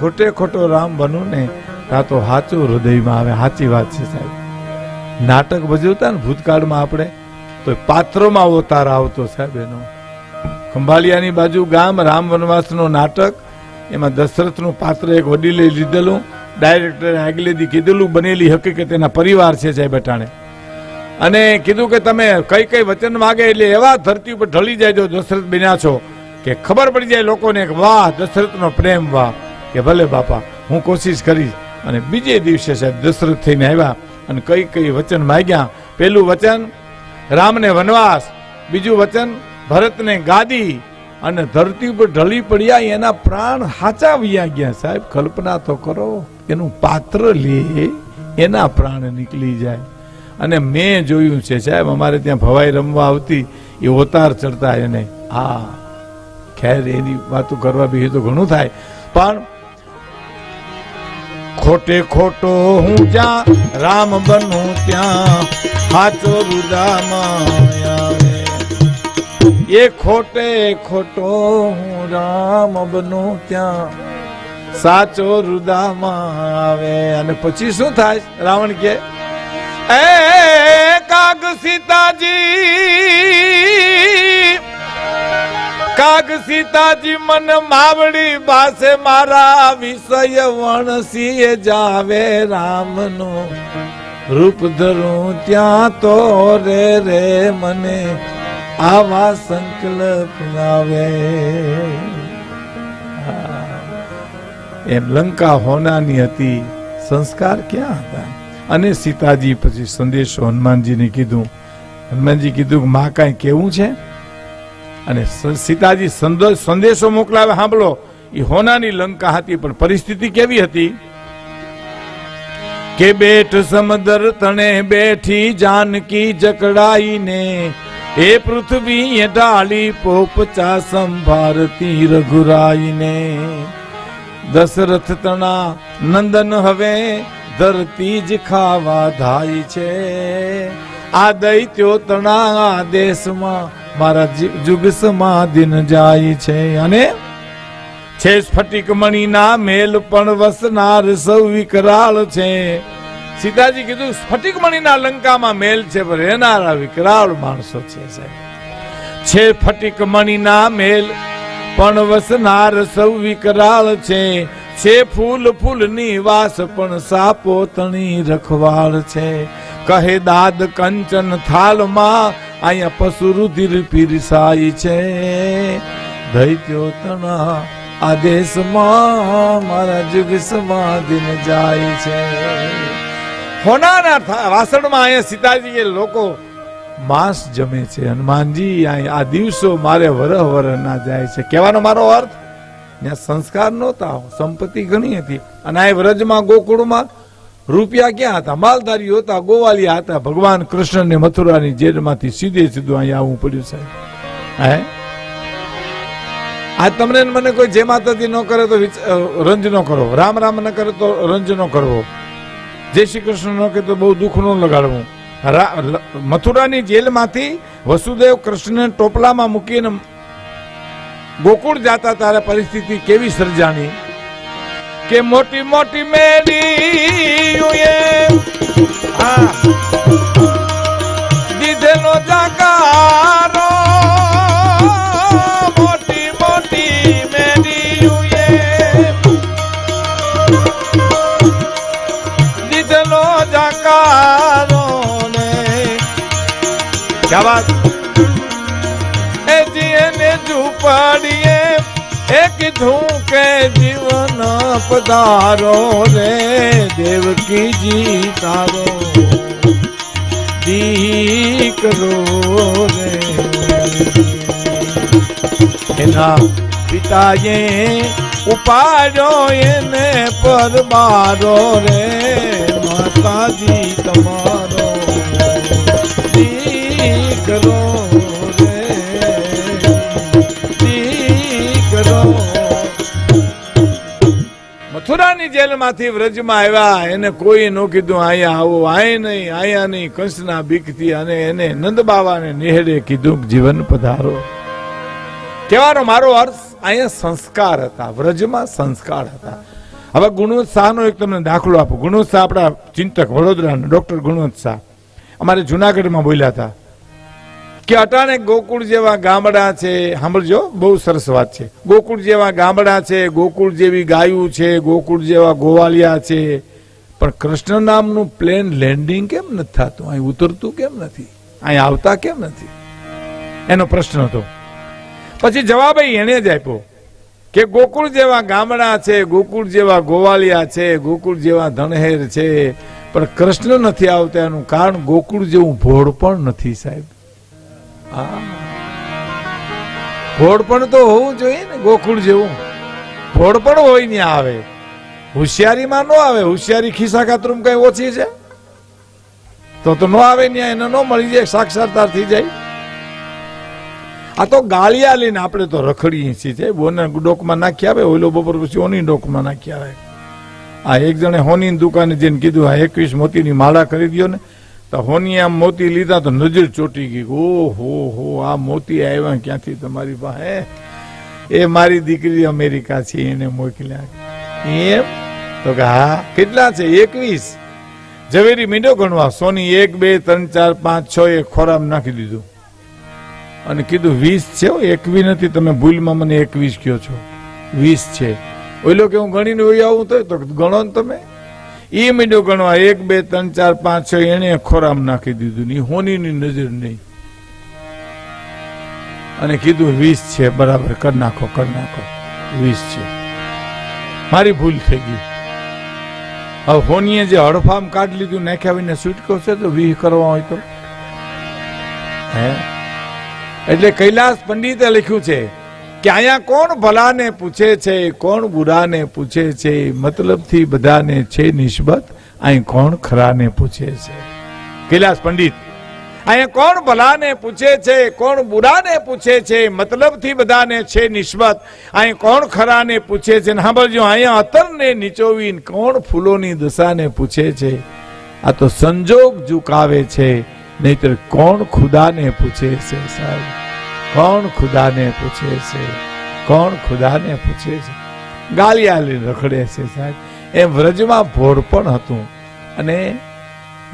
ખોટે ખોટો રામ બનું ને કાં તો સાચું હૃદયમાં આવે સાચી વાત છે સાહેબ. નાટક ભજવતા ને ભૂતકાળમાં આપણે તો પાત્રોમાં અવતાર આવતો સાહેબ એનો. ખંભાળિયાની બાજુ ગામ રામ વનવાસનું નાટક, એમાં દશરથનું પાત્ર એક વડીલે લીધેલું, ડાયરેક્ટરે આગલેથી કીધેલું, બનેલી હકીકત એના પરિવાર છે સાહેબ અટાણે. અને કીધું કે તમે કઈ કઈ વચન માગે એટલે એવા ધરતી ઉપર ઢળી જાય જો દશરથ બન્યા છો, કે ખબર પડી જાય લોકોને વાહ, દશરથનો પ્રેમ વાહ. કે ભલે બાપા, હું કોશિશ કરીશ. અને બીજે દિવસે સાહેબ દશરથ થઈને આવ્યા અને કઈ કઈ વચન માગ્યા. પેલું વચન, રામને વનવાસ. બીજું વચન, ભરતને ગાદી. અને ધરતી ઉપર ઢળી પડ્યા, એના પ્રાણ હાચા વયા ગયા. સાહેબ, કલ્પના તો કરો, એનું પાત્ર લે, એના પ્રાણ નીકળી જાય. અને મેં જોયું છે સાહેબ, અમારે ત્યાં ભવાઈ રમવા આવતી, એ ઓતાર ચડતા એને. હા, ખેર એની વાતો કરવા બી તો ઘણું થાય. પણ ખોટે ખોટો હું જ્યાં રામ બનું ત્યાં હાચો રુદામાં એ ખોટે ખોટો હું રામ બનું ત્યાં સાચો રુદામાં આવે. અને પછી શું થાય? રાવણ કે એ કાગ સીતાજી કાગ સીતાજી મન માવડી પાસે મારા વિષય વણસી જાવે રામનો. રૂપ ધરું ત્યાં તો રે રે મને આવા સંકલ્પ આવે એમ લંકા હોનાની હતી સંસ્કાર ક્યાં હતા? અને સીતાજી પછી સંદેશો હનુમાનજીને કીધું. હનુમાનજી કીધું માં કાંઈ કેવું છે? અને સીતાજી સંદો- સંદેશો મોકલાવે સાંભળો. એ હોનાની લંકા હતી, પણ પરિસ્થિતિ કેવી હતી? કે બેઠ સમદર તણે બેઠી જાનકી જકડાઈને એ પૃથ્વી ઢાળી પોપચા સંભારતી રઘુરાઈને. દશરથ તણા નંદન હવે ધરતી જ ખાવા ધાય છે. આ દૈત્યો તણા આ દેશમાં મારા જુગ સમાધિન જાય છે અને છે સ્ફટિક મણીના મેલ પણ વસનાર સૌ વિકરાળ છે. સીતાજી કીધું, સ્ફટિક મણીના લંકામાં મેલ છે, પણ રહેનારા વિકરાળ માણસો છે છે ફટિક મણીના મેલ પણ વસનાર સૌ વિકરાળ છે. છે ફૂલ ફૂલની વાસ પણ સાપો તણી રખવાળ છે. કહે દાદ કંચન થાલમાં અહીંયા પશુ રુધિર પીરસાય છે. દૈત્યો તણા દેશમાં મારા જુગ સમાધિન જાય છે. હોનાના વાસણમાં અહીંયા સીતાજી એ લોકો માંસ જમે છે. હનુમાનજી આ દિવસો મારે વરહ વરહ ના જાય છે. કહેવાનો મારો અર્થ ત્યાં સંસ્કાર નહોતા સંપત્તિ ઘણી હતી. અને આ વ્રજમાં, ગોકુળમાં રૂપિયા ક્યાં હતા? માલધારીઓ હતા, ગોવાલિયા હતા. ભગવાન કૃષ્ણને મથુરાની જેલમાંથી સીધે સીધું અહીંયા આવવું પડ્યું સાહેબ. હે? આ તમને મને કોઈ જે માતાજી ન કરે તો રંજ ન કરો. રામ રામ ન કરે તો રંજ ન કરવો. જય શ્રી કૃષ્ણ ન કહે તો બહુ દુઃખ ન લગાડવું. મથુરાની જેલમાંથી વસુદેવ કૃષ્ણને ટોપલામાં મૂકીને ગોકુળ જાતા ત્યારે પરિસ્થિતિ કેવી સર્જાણી. કે મોટી મોટી મેરી દીધેલો જાકારો જીવન પધારો રે દેવકીજી તારો. દીકરો રે. એના પિતાએ ઉપાડ્યો એને પરબારો રે. માતાજી તમારો. દીકરો મથુરાની જેલમાંથી વ્રજમાં આવ્યા? એને કોઈ ન કીધું, અહીંયા આવો. આય નહીં, અહીંયા નહીં. કંસના બીકથી અને એને નંદ બાવાને નેહડે કીધું જીવન પધારો. કહેવાનો મારો અર્થ, અહીંયા સંસ્કાર હતા, વ્રજમાં સંસ્કાર હતા. હવે ગુણવંત શાહનો એક તમને દાખલો આપો. ગુણવંત શાહ આપણા ચિંતક, વડોદરાના ડોક્ટર ગુણવંત શાહ. અમારે જુનાગઢમાં બોલ્યા હતા. કે અટાણે ગોકુળ જેવા ગામડા છે, સાંભળજો, બહુ સરસ વાત છે. ગોકુળ જેવા ગામડા છે, ગોકુળ જેવી ગાયું છે, ગોકુળ જેવા ગોવાલિયા છે. પણ કૃષ્ણ નામનું પ્લેન લેન્ડિંગ કેમ નથી થતું? અહીં ઉતરતું કેમ નથી? અહીં આવતા કેમ નથી? એનો પ્રશ્ન હતો. પછી જવાબ એને જ આપ્યો કે ગોકુળ જેવા ગામડા છે, ગોકુળ જેવા ગોવાલિયા છે, ગોકુળ જેવા ધણહેર છે. પણ કૃષ્ણ નથી આવતા એનું કારણ ગોકુળ જેવું ભોળ પણ નથી સાહેબ. ભોળ પણ તો હોવું જોઈએ ને, ગોકુળ જેવું. ભોળ પણ હોય ને આવે. હોશિયારીમાં ન આવે. હોશિયારી ખિસ્સા ખાતરું કઈ ઓછી છે? તો તો ન આવે ને એને ન મળી જાય, સાક્ષરતા થઈ જાય. આ તો ગાળિયા લઈને આપણે તો રખડીએ છીએ બોને ડોકમાં નાખી આવે, ઓલો બપોર પછી ઓની ડોકમાં નાખી આવે. આ એક જણે હોની દુકાને જઈને કીધું, આ એકવીસ મોતીની માળા કરી દો ને. તો હોની આમ મોતી લીધા તો નજર ચોટી ગઈ ઓહો હો આ મોતી આવ્યા ક્યાંથી તમારી પાસે? એ મારી દીકરી અમેરિકા છે એને મોકલ્યા. એમ? તો કે હા કેટલા છે? એકવીસ. ઝવેરી મીંડો ગણવા. સોની એક બે ત્રણ ચાર પાંચ છ એ ખોરામ નાખી દીધું. અને કીધું વીસ છે હો, એકવી નથી. તમે ભૂલમાં મને એકવીસ કયો છો. વીસ છે. ઓઈલો કે હું ગણીને આવું તો? ગણો ને તમે. એ મીંડો ગણવા એક, બે, ત્રણ, ચાર, પાંચ, છ એને ખોરામ નાખી દીધું ની હોનીની નજર નહીં. અને કીધું, વીસ છે, બરાબર, કર નાખો કર નાખો. વીસ છે. મારી ભૂલ થઈ ગઈ. હવે હોનીએ જે હડફામ કાઢ લીધું, નાખ્યા વિને છૂટકો છે તો વીહ કરવા હોય તો. હે? એટલે કૈલાસ પંડિતે લખ્યું છે કે અહીંયા કોણ ભલાને પૂછે છે, કોણ બુરાને પૂછે છે, મતલબથી બધાને છે નિસ્બત, અહીં કોણ ખરાને પૂછે છે? કૈલાસ પંડિત, અહીંયા કોણ ભલાને પૂછે છે, કોણ બુરાને પૂછે છે, મતલબથી બધાને છે નિસ્બત, અહીં કોણ ખરાને પૂછે છે? ને સાંભળજો, અહીંયા અતરને નીચોવીને કોણ ફૂલોની દશાને પૂછે છે? આ તો સંજોગ ઝુકાવે છે, નહીતર કોણ ખુદાને પૂછે છે સાહેબ? કોણ ખુદાને પૂછે છે? કોણ ખુદાને પૂછે છે? ગાલિયાલી રખડે છે સાહેબ. એ વ્રજમાં ભોર પણ હતું અને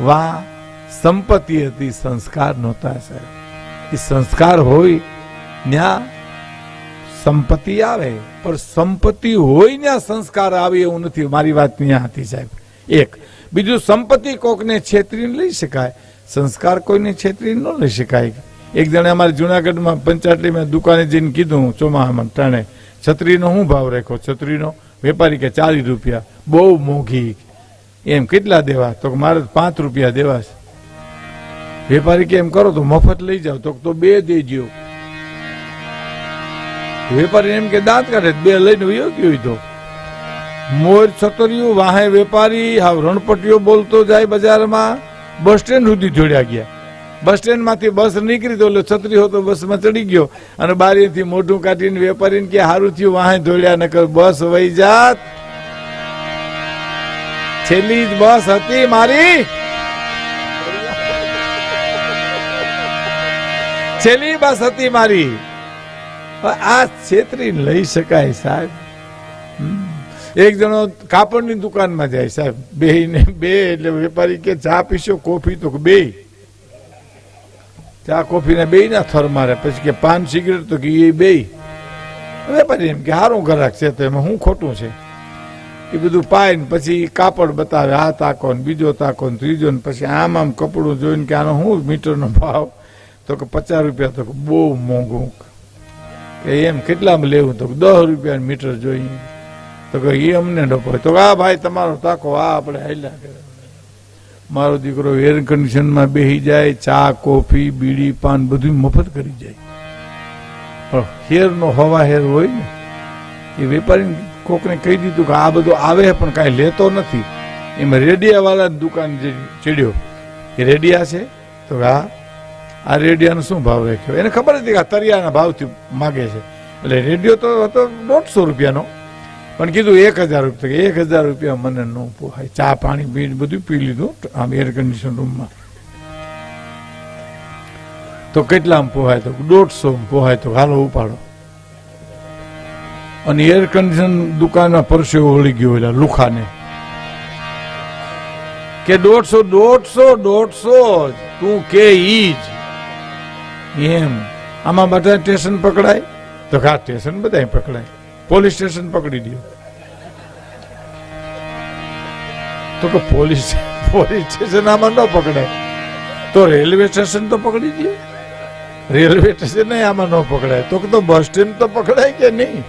વા સંપત્તિ હતી, સંસ્કાર નહોતા સાહેબ. એ સંસ્કાર હોય ત્યાં સંપત્તિ આવે, પણ સંપત્તિ હોય ત્યાં સંસ્કાર આવે એવું નથી. મારી વાત ત્યાં હતી સાહેબ. એક. બીજું સંપત્તિ કોકને છેતરીને લઈ શકાય. સંસ્કાર કોઈને છેતરીને ન લઈ શકાય. એક જણે અમારે જુનાગઢમાં પંચાટલીમાં દુકાને જઈને કીધું ચોમાહામાં ટાણે. છત્રીનો શું ભાવ રાખ્યો? છત્રીનો? વેપારી કે ચાલીસ રૂપિયા. બહુ મોંઘી. એમ કેટલા દેવા? તો મારે પાંચ રૂપિયા દેવા છે. વેપારી કે એમ કરો તો મફત લઈ જાઓ. તો તો બે દેજો વેપારી એમ કે દાંત કાઢે બે લઈને વયો ગયો તો મોર છતરિયું વાહે વેપારી, હાવ રણપટીઓ બોલતો જાય બજારમાં. બસ સ્ટેન્ડ સુધી જોડ્યા ગયા. બસ સ્ટેન્ડમાંથી બસ નીકળી તો એટલે છત્રી હતો, બસમાં ચડી ગયો. અને બારીથી મોઢું કાઢીને વેપારીને કે હારું થયું, વાહે ધોળ્યા, નકર બસ વહી જાત. છેલ્લી જ બસ હતી મારી. છેલ્લી બસ હતી મારી. આ છેતરી લઈ શકાય સાહેબ. એક જણો કાપડની દુકાનમાં જાય સાહેબ. બે ને બે, એટલે વેપારી કે ચા પીશો, કોફી તો બે. ચા કોફી ને બે ના થર મારે. પછી કે પાન સિગરેટ તો કે એ બે વેપારી એમ કે સારું ગ્રાહક છે તો એમાં શું ખોટું છે? એ બધું પાય ને પછી કાપડ બતાવે, આ તાકો ને બીજો તાકો ને ત્રીજો ને પછી આમ આમ કપડું જોઈને કે આનો શું મીટરનો ભાવ? તો કે પચાસ રૂપિયા તો બહુ મોંઘું. કે એમ કેટલામાં લેવું? તો દસ રૂપિયા મીટર જોઈએ તો કે એ અમને ડપો તો આ ભાઈ તમારો તાકો આ આપણે હાલ્યા કરે. મારો દીકરો એર કન્ડિશનમાં બેસી જાય, ચા, કોફી, બીડી, પાન બધું મફત કરી જાય. પણ હેરનો હવા હેર હોય ને, એ વેપારી કોકને કહી દીધું કે આ બધું આવે પણ કાંઈ લેતો નથી. એમાં રેડિયાવાળાની દુકાન જે ચડ્યો, એ રેડિયા છે? તો આ આ રેડિયાનો શું ભાવ રાખ્યો? એને ખબર હતી કે આ તરિયાના ભાવથી માગે છે. એટલે રેડિયો તો હતો દોઢસો રૂપિયાનો. પણ કીધું એક હજાર રૂપિયા, એક હજાર રૂપિયા મને ન પોહાય. ચા, પાણી પી બધું પી લીધું, આમ એર કન્ડિશન રૂમમાં તો કેટલામાં પોહાય તો? દોઢસો પોહાય તો. હાલો, ઉપાડો. અને એર કન્ડિશન દુકાનમાં પરસેવો વળી ગયો એટલે લુખાને. કે દોઢસો દોઢસો દોઢસો. તું કે ઈ જ. એમ. આમાં બધા સ્ટેશન પકડાય? તો ઘા સ્ટેશન બધા પકડાય. પોલીસ સ્ટેશન પકડી દો તો કે પોલીસ પોલીસ સ્ટેશન આમાં ન પકડાય. તો રેલવે સ્ટેશન તો પકડી દે રેલવે સ્ટેશન આમાં ન પકડાય. તો કે તો બસ સ્ટેન્ડ તો પકડાય કે નહીં?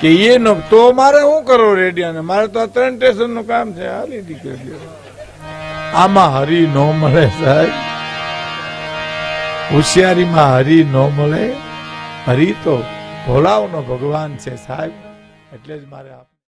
કે એ ન, તો મારે શું કરો રેડિયાને મારે તો આ ત્રણ સ્ટેશનનું કામ છે. હાલી નીકળી આમાં હરી ન મળે સાહેબ. હોશિયારીમાં હરી ન મળે. હરી તો ભોળાવનો ભગવાન છે સાહેબ. એટલે જ મારે